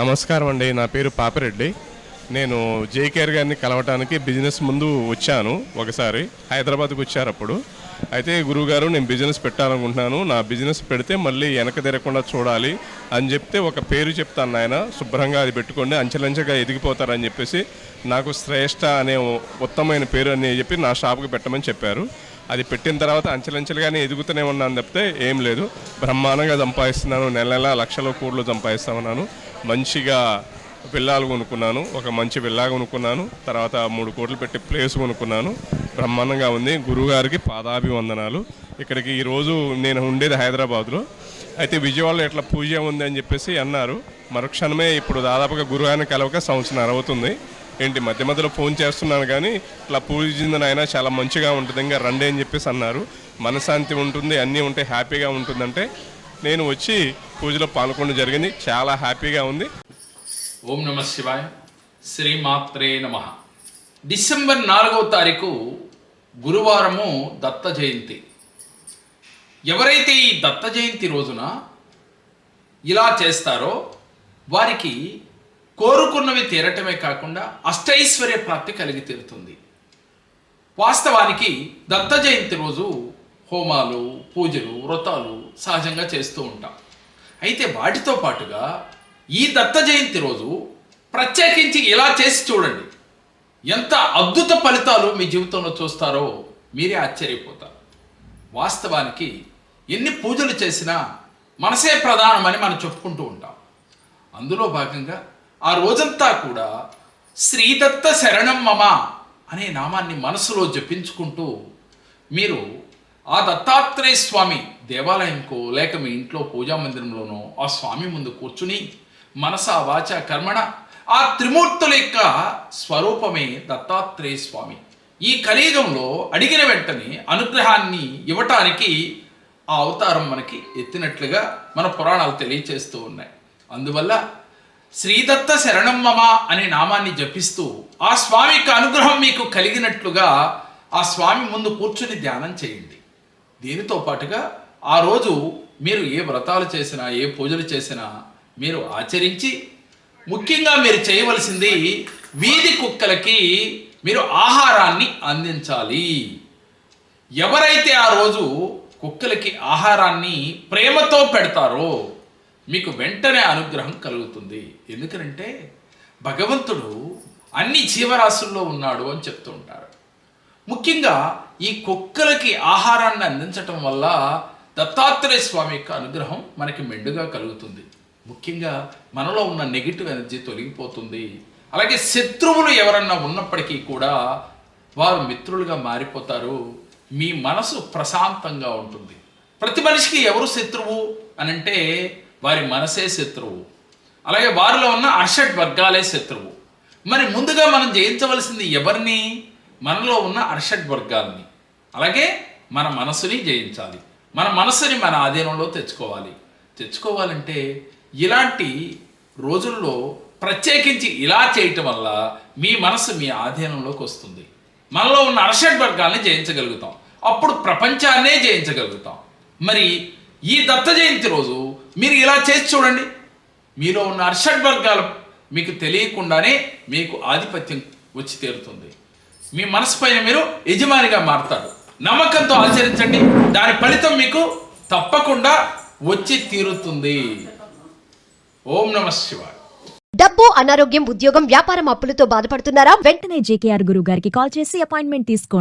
నమస్కారం అండి. నా పేరు పాపిరెడ్డి. నేను జేకేఆర్ గారిని కలవటానికి బిజినెస్ ముందు వచ్చాను ఒకసారి. హైదరాబాద్కి వచ్చారు అప్పుడు అయితే గురువుగారు నేను బిజినెస్ పెట్టాలనుకుంటున్నాను. నా బిజినెస్ పెడితే మళ్ళీ వెనక తిరగకుండా చూడాలి అని చెప్తే ఒక పేరు చెప్తాను ఆయన శుభ్రంగా అది పెట్టుకోండి అంచెలంచెగా ఎదిగిపోతారని చెప్పేసి నాకు శ్రేష్ఠ అనే ఉత్తమమైన పేరు అని చెప్పి నా షాప్కి పెట్టమని చెప్పారు. అది పెట్టిన తర్వాత అంచెలంచెలుగానే ఎదుగుతూనే ఉన్నాను తప్పితే ఏం లేదు. బ్రహ్మాండంగా సంపాదిస్తున్నాను. నెల నెల లక్షల కోట్లు సంపాదిస్తా ఉన్నాను. మంచిగా పిల్లాలు కొనుక్కున్నాను. ఒక మంచి విల్లా కొనుక్కున్నాను. తర్వాత మూడు కోట్లు పెట్టి ప్లేస్ కొనుక్కున్నాను. బ్రహ్మాండంగా ఉంది. గురువుగారికి పాదాభివందనాలు. ఇక్కడికి ఈరోజు నేను ఉండేది హైదరాబాద్లో. అయితే విజయవాడలో ఎట్లా పూజ ఉంది అని చెప్పేసి అన్నారు. మరుక్షణమే ఇప్పుడు దాదాపుగా గురుగారిని కలవక సంవత్సరం అవుతుంది ఏంటి మధ్య మధ్యలో ఫోన్ చేస్తున్నాను కానీ ఇట్లా పూజిందని ఆయన చాలా మంచిగా ఉంటుంది ఇంకా రండి అని చెప్పేసి అన్నారు. మనశాంతి ఉంటుంది అన్నీ ఉంటే హ్యాపీగా ఉంటుందంటే నేను వచ్చి పూజలో పాల్గొనడం జరిగింది. చాలా హ్యాపీగా ఉంది. ఓం నమ శివాయ. శ్రీమాత్రే నమ. డిసెంబర్ నాలుగవ తారీఖు గురువారము దత్త జయంతి. ఎవరైతే ఈ దత్త జయంతి రోజున ఇలా చేస్తారో వారికి కోరుకున్నవి తీరటమే కాకుండా అష్టైశ్వర్య ప్రాప్తి కలిగి తీరుతుంది. వాస్తవానికి దత్త జయంతి రోజు హోమాలు పూజలు వ్రతాలు సహజంగా చేస్తూ ఉంటాం. అయితే వాటితో పాటుగా ఈ దత్త జయంతి రోజు ప్రత్యేకించి ఇలా చేసి చూడండి. ఎంత అద్భుత ఫలితాలు మీ జీవితంలో చూస్తారో మీరే ఆశ్చర్యపోతారు. వాస్తవానికి ఎన్ని పూజలు చేసినా మనసే ప్రధానమని మనం చెప్పుకుంటూ ఉంటాం. అందులో భాగంగా ఆ రోజంతా కూడా శ్రీదత్త శరణం మమ అనే నామాన్ని మనసులో జపించుకుంటూ మీరు ఆ దత్తాత్రేయ స్వామి దేవాలయంకో లేక మీ ఇంట్లో పూజా మందిరంలోనో ఆ స్వామి ముందు కూర్చుని మనస వాచ కర్మణ ఆ త్రిమూర్తుల యొక్క స్వరూపమే దత్తాత్రేయ స్వామి. ఈ కలియుగంలో అడిగిన వెంటనే అనుగ్రహాన్ని ఇవ్వటానికి ఆ అవతారం మనకి ఎత్తినట్లుగా మన పురాణాలు తెలియచేస్తూ ఉన్నాయి. అందువల్ల శ్రీదత్త శరణం మమ అనే నామాన్ని జపిస్తూ ఆ స్వామి యొక్క అనుగ్రహం మీకు కలిగినట్లుగా ఆ స్వామి ముందు కూర్చుని ధ్యానం చేయండి. దీనితో పాటుగా ఆ రోజు మీరు ఏ వ్రతాలు చేసినా ఏ పూజలు చేసినా మీరు ఆచరించి ముఖ్యంగా మీరు చేయవలసింది వీధి కుక్కలకి మీరు ఆహారాన్ని అందించాలి. ఎవరైతే ఆ రోజు కుక్కలకి ఆహారాన్ని ప్రేమతో పెడతారో మీకు వెంటనే అనుగ్రహం కలుగుతుంది. ఎందుకంటే భగవంతుడు అన్ని జీవరాశుల్లో ఉన్నాడు అని చెప్తూ ఉంటారు. ముఖ్యంగా ఈ కుక్కలకి ఆహారాన్ని అందించటం వల్ల దత్తాత్రేయ స్వామి యొక్క అనుగ్రహం మనకి మెండుగా కలుగుతుంది. ముఖ్యంగా మనలో ఉన్న నెగిటివ్ ఎనర్జీ తొలగిపోతుంది. అలాగే శత్రువులు ఎవరన్నా ఉన్నప్పటికీ కూడా వారు మిత్రులుగా మారిపోతారు. మీ మనసు ప్రశాంతంగా ఉంటుంది. ప్రతి మనిషికి ఎవరు శత్రువు అని అంటే వారి మనసే శత్రువు. అలాగే వారిలో ఉన్న అర్షడ్ వర్గాలే శత్రువు. మరి ముందుగా మనం జయించవలసింది ఎవరిని? మనలో ఉన్న అర్షడ్ వర్గాల్ని. అలాగే మన మనసుని జయించాలి. మన మనసుని మన ఆధీనంలో తెచ్చుకోవాలి. తెచ్చుకోవాలంటే ఇలాంటి రోజుల్లో ప్రత్యేకించి ఇలా చేయటం వల్ల మీ మనసు మీ ఆధీనంలోకి వస్తుంది. మనలో ఉన్న అర్షడ్ వర్గాల్ని జయించగలుగుతాం. అప్పుడు ప్రపంచాన్నే జయించగలుగుతాం. మరి ఈ దత్త జయంతి రోజు మీరు ఇలా చేసి చూడండి. మీలో ఉన్న అర్షడ్ వర్గాలు మీకు తెలియకుండానే మీకు ఆధిపత్యం వచ్చి తీరుతుంది. మీ మనసు పైన మీరు యజమానిగా మారుతారు. నమ్మకంతో ఆచరించండి. దాని ఫలితం మీకు తప్పకుండా వచ్చి తీరుతుంది. ఓం నమ శివాయ. డబ్బు అనారోగ్యం ఉద్యోగం వ్యాపారం అప్పులతో బాధపడుతున్నారా? వెంటనే జేకేఆర్ గురువు గారికి కాల్ చేసి అపాయింట్మెంట్ తీసుకోండి.